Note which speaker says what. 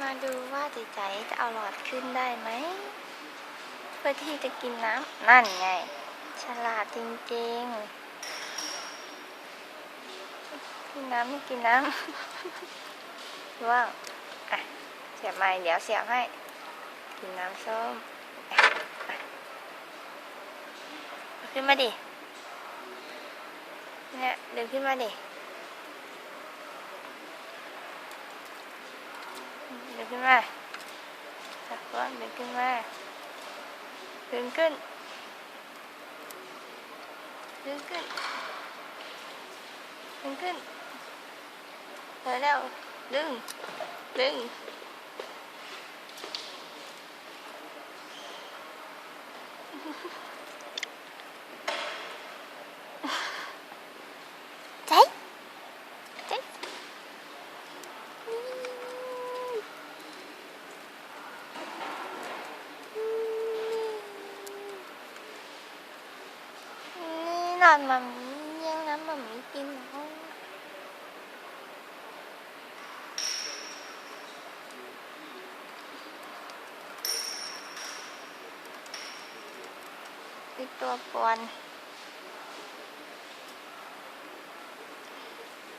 Speaker 1: มาดูว่าใจใจจะเอาหลอดขึ้นได้ไหม เพื่อที่จะกินน้ำนั่นไง ฉลาดจริงๆ กินน้ำไม่กินน้ำว่างอะเสียบใหม่เดี๋ยวเสียบให้ กินน้ำส้มขึ้นมาดิเนี่ยเดินขึ้นมาดิ เดิน ขึ้นมาจับก้อนดินขึ้นมาดินขึ้นดินขึ้นดินขึ้นเดินแล้วดึงดึง นี่นอนมันยังนั้นมันไม่กินหรออีกตัวปวน